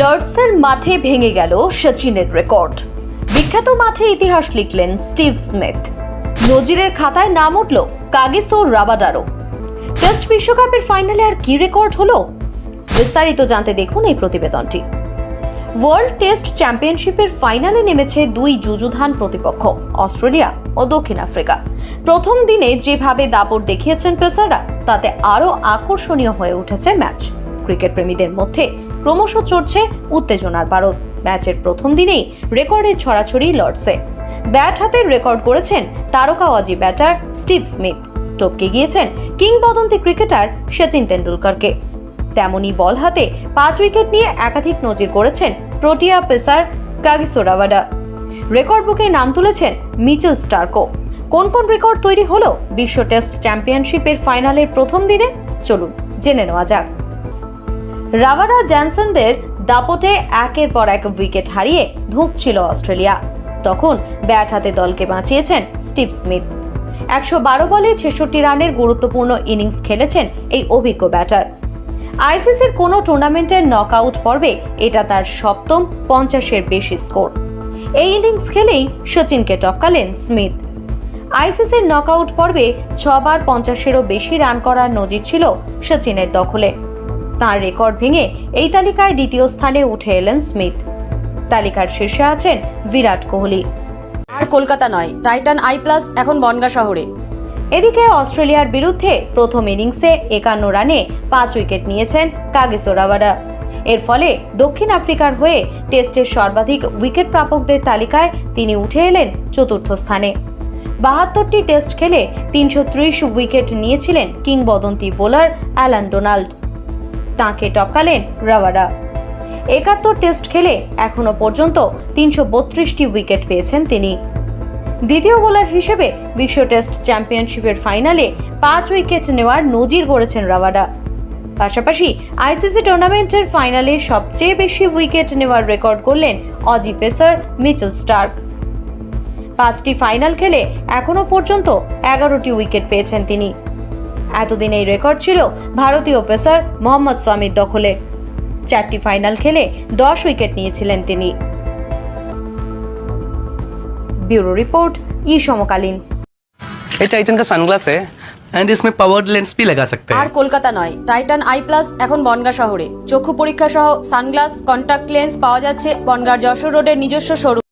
লর্ডসের মাঠে ভেঙে গেল সচিনের রেকর্ড। বিখ্যাত মাঠে ইতিহাস লিখলেন স্টিভ স্মিথ। নজিরের খাতায় নাম উঠল কাগিসো রাবাডারো টেস্ট বিশ্বকাপের ফাইনালে আর কি রেকর্ড হলো? বিস্তারিত জানতে দেখুন এই প্রতিবেদনটি। ওয়ার্ল্ড টেস্ট চ্যাম্পিয়নশিপের ফাইনালে নেমেছে দুই যুযুধান প্রতিপক্ষ, অস্ট্রেলিয়া ও দক্ষিণ আফ্রিকা। প্রথম দিনে যেভাবে দাপট দেখিয়েছেন পেসাররা, তাতে আরও আকর্ষণীয় হয়ে উঠেছে ম্যাচ। ক্রিকেট প্রেমীদের মধ্যে ক্রমশ চড়ছে উত্তেজনার পারদ ম্যাচের প্রথম দিনেই রেকর্ডের ছড়াছড়ি লর্ডসে। ব্যাট হাতে রেকর্ড করেছেন তারকা তারকাওয়াজি ব্যাটার স্টিভ স্মিথ। টপকে গিয়েছেন কিংবদন্তি ক্রিকেটার সচিন তেন্ডুলকরকে। তেমনি বল হাতে পাঁচ উইকেট নিয়ে একাধিক নজির করেছেন Protea pacer Kagiso Rabada record বুকে নাম তুলেছেন মিচেল স্টার্কো। কোন কোন রেকর্ড তৈরি হলো বিশ্ব টেস্ট চ্যাম্পিয়নশিপের ফাইনালের প্রথম দিনে? চলুন জেনে নেওয়া যাক। রাভাডা জ্যানসনদের দাপটে একের পর এক উইকেট হারিয়ে ধুঁকছিল অস্ট্রেলিয়া। তখন ব্যাট হাতে দলকে বাঁচিয়েছেন স্টিভ স্মিথ। একশো বারো বলে ছেষট্টি রানের গুরুত্বপূর্ণ ইনিংস খেলেছেন এই অভিজ্ঞ ব্যাটার। আইসিসির কোনো টুর্নামেন্টের নকআউট পর্বে এটা তার সপ্তম পঞ্চাশের বেশি স্কোর। এই ইনিংস খেলেই সচিনকে টপকালেন স্মিথ। আইসিসির নকআউট পর্বে ছবার পঞ্চাশেরও বেশি রান করার নজির ছিল সচিনের দখলে। তার রেকর্ড ভেঙে এই তালিকায় দ্বিতীয় স্থানে উঠে এলেন স্মিথ। তালিকার শীর্ষে আছেন বিরাট কোহলি। আর কলকাতা নয় টাইটান আই প্লাস এখন বনগা শহরে। এদিকে অস্ট্রেলিয়ার বিরুদ্ধে প্রথম ইনিংসে একান্ন রানে পাঁচ উইকেট নিয়েছেন কাগিসো রাভাডা এর ফলে দক্ষিণ আফ্রিকার হয়ে টেস্টের সর্বাধিক উইকেট প্রাপকদের তালিকায় তিনি উঠে এলেন চতুর্থ স্থানে। বাহাত্তরটি টেস্ট খেলে তিনশো ত্রিশ উইকেট নিয়েছিলেন কিংবদন্তি বোলার অ্যালান ডোনাল্ড। তাঁকে টপকালেন রাভাডা একাত্তর টেস্ট খেলে এখনও পর্যন্ত তিনশো বত্রিশটি উইকেট পেয়েছেন তিনি। দ্বিতীয় বোলার হিসেবে বিশ্ব টেস্ট চ্যাম্পিয়নশিপের ফাইনালে পাঁচ উইকেট নেওয়ার নজির গড়েছেন রাভাডা পাশাপাশি আইসিসি টুর্নামেন্টের ফাইনালে সবচেয়ে বেশি উইকেট নেওয়ার রেকর্ড করলেন অজি পেসার মিচেল স্টার্ক। পাঁচটি ফাইনাল খেলে এখনও পর্যন্ত এগারোটি উইকেট পেয়েছেন তিনি। এতদিন এই রেকর্ড ছিল ভারতীয় পেসার মোহাম্মদ সামির দখলে চারটি ফাইনাল খেলে দশ উইকেট নিয়েছিলেন তিনি ब्यूरो रिपोर्ट ई समकालीन ये टाइटन का सनग्लास है एंड इसमें पावर लेंस भी लगा सकते আর हैं কলকাতা নয় টাইটান আই প্লাস এখন বনগা শহরে চক্ষু পরীক্ষা সহ সানগ্লাস কন্টাক্ট লেন্স পাওয়া যাচ্ছে বনগার যশোর রোডের নিজস্ব শোরুম